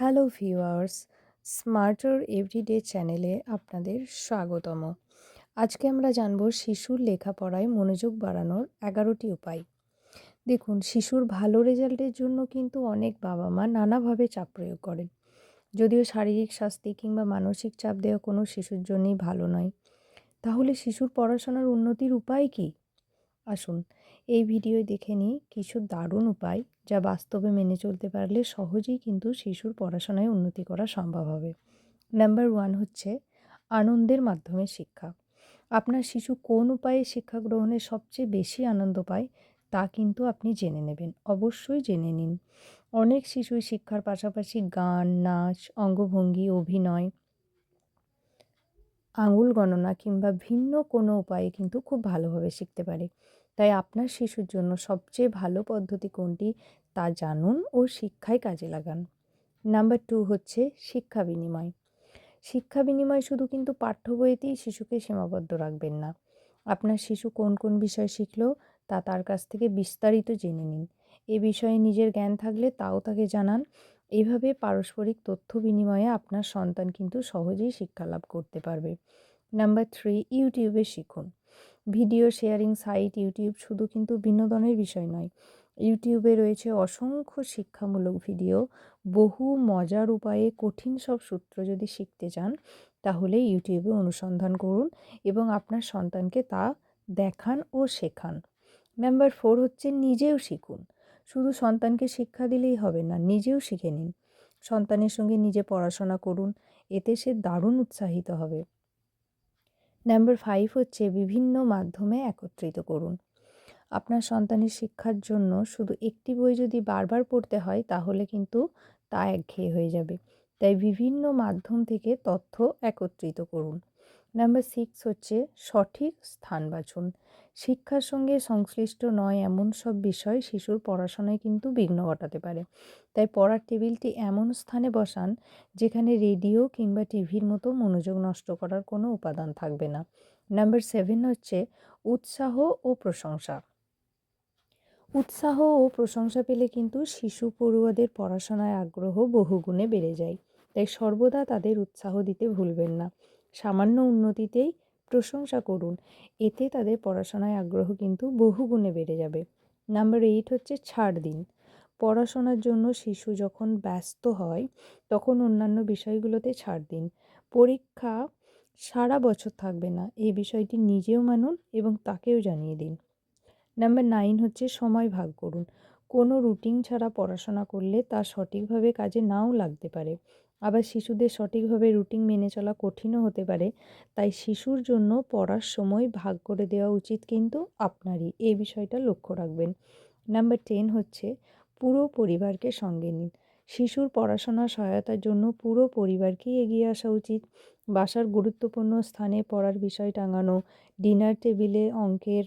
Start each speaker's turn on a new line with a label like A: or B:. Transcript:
A: Hello viewers, smarter everyday চ্যানেলে আপনাদের স্বাগতম। আজকে আমরা জানব শিশুর লেখাপড়ায় মনোযোগ বাড়ানোর এগারোটি উপায়। দেখুন, শিশুর ভালো রেজাল্টের জন্য কিন্তু অনেক বাবা মা নানাভাবে চাপ প্রয়োগ করেন। যদিও শারীরিক শাস্তি কিংবা মানসিক চাপ দেওয়া কোনো শিশুর জন্যই ভালো নয়। তাহলে শিশুর পড়াশোনার উন্নতির উপায় কী? আসুন এই ভিডিও দেখে নিই কিছু দারুণ উপায় যা বাস্তবে মেনে চলতে পারলে সহজেই কিন্তু শিশুর পড়াশোনায় উন্নতি করা সম্ভব হবে। নাম্বার ওয়ান হচ্ছে আনন্দের মাধ্যমে শিক্ষা। আপনার শিশু কোন উপায়ে শিক্ষা গ্রহণে সবচেয়ে বেশি আনন্দ পায় তা কিন্তু আপনি জেনে নেবেন। অবশ্যই জেনে নিন। অনেক শিশুই শিক্ষার পাশাপাশি গান, নাচ, অঙ্গভঙ্গি, অভিনয় আঙুল গণনা কিংবা ভিন্ন কোনো উপায়ে কিন্তু খুব ভালোভাবে শিখতে পারে। তাই আপনার শিশুর জন্য সবচেয়ে ভালো পদ্ধতি কোনটি তা জানুন ও শিক্ষায় কাজে লাগান। নাম্বার টু হচ্ছে শিক্ষা বিনিময়। শিক্ষা বিনিময় শুধু কিন্তু পাঠ্য বইতেই শিশুকে সীমাবদ্ধ রাখবেন না। আপনার শিশু কোন কোন বিষয় শিখলো তা তার কাছ থেকে বিস্তারিত জেনে নিন। এ বিষয়ে নিজের জ্ঞান থাকলে তাও তাকে জানান। এইভাবে পারস্পরিক তথ্য বিনিময়ে আপনার সন্তান কিন্তু সহজেই শিক্ষা লাভ করতে পারবে। নাম্বার থ্রি, ইউটিউবে শিখুন। ভিডিও শেয়ারিং সাইট, ইউটিউব শুধু কিন্তু বিনোদনের বিষয় নয়। ইউটিউবে রয়েছে অসংখ্য শিক্ষামূলক ভিডিও। বহু মজার উপায়ে কঠিন সব সূত্র যদি শিখতে চান, তাহলে ইউটিউবে অনুসন্ধান করুন এবং আপনার সন্তানকে তা দেখান ও শেখান। নাম্বার ফোর হচ্ছে নিজেও শিখুন। শুধু সন্তানকে শিক্ষা দিলেই হবে না, নিজেও শিখে নিন। সন্তানের সঙ্গে নিজে পড়াশোনা করুন, এতে সে দারুণ উৎসাহিত হবে। নাম্বার ফাইভ হচ্ছে বিভিন্ন মাধ্যমে একত্রিত করুন। আপনার সন্তানের শিক্ষার জন্য শুধু একটি বই যদি বারবার পড়তে হয়, তাহলে কিন্তু তা একঘেয়ে হয়ে যাবে। তাই বিভিন্ন মাধ্যম থেকে তথ্য একত্রিত করুন। নাম্বার সিক্স হচ্ছে সঠিক স্থান বাছুন। শিক্ষার সঙ্গে সংশ্লিষ্ট নয় এমন সব বিষয় শিশুর পড়াশোনায় কিন্তু বিঘ্ন ঘটাতে পারে। তাই পড়ার টেবিলটি এমন স্থানে বসান যেখানে রেডিও কিংবা টিভির মতো মনোযোগ নষ্ট করার কোনো উপাদান থাকবে না। নাম্বার সেভেন হচ্ছে উৎসাহ ও প্রশংসা। উৎসাহ ও প্রশংসা পেলে কিন্তু শিশু পড়ুয়াদের পড়াশোনায় আগ্রহ বহুগুণে বেড়ে যায়। তাই সর্বদা তাদের উৎসাহ দিতে ভুলবেন না। সামান্য উন্নতিতেই প্রশংসা করুন। এতে তাদের পড়াশোনায় আগ্রহ কিন্তু বহুগুণে বেড়ে যাবে। নাম্বার এইট হচ্ছে ছাড় দিন। পড়াশোনার জন্য শিশু যখন ব্যস্ত হয়, তখন অন্যান্য বিষয়গুলোতে ছাড় দিন। পরীক্ষা সারা বছর থাকবে না, এই বিষয়টি নিজেও মানুন এবং তাকেও জানিয়ে দিন। নাম্বার নাইন হচ্ছে সময় ভাগ করুন। কোনো রুটিন ছাড়া পড়াশোনা করলে তা সঠিকভাবে কাজে নাও লাগতে পারে। আবার শিশুদের সঠিকভাবে রুটিন মেনে চলা কঠিনও হতে পারে, তাই শিশুর জন্য পড়ার সময় ভাগ করে দেওয়া উচিত কিন্তু আপনারই এই বিষয়টা লক্ষ্য রাখবেন। নাম্বার টেন হচ্ছে পুরো পরিবারকে সঙ্গে নিন। শিশুর পড়াশোনা সহায়তার জন্য পুরো পরিবারকেই এগিয়ে আসা উচিত। বাসার গুরুত্বপূর্ণ স্থানে পড়ার বিষয় টাঙানো, ডিনার টেবিলে অঙ্কের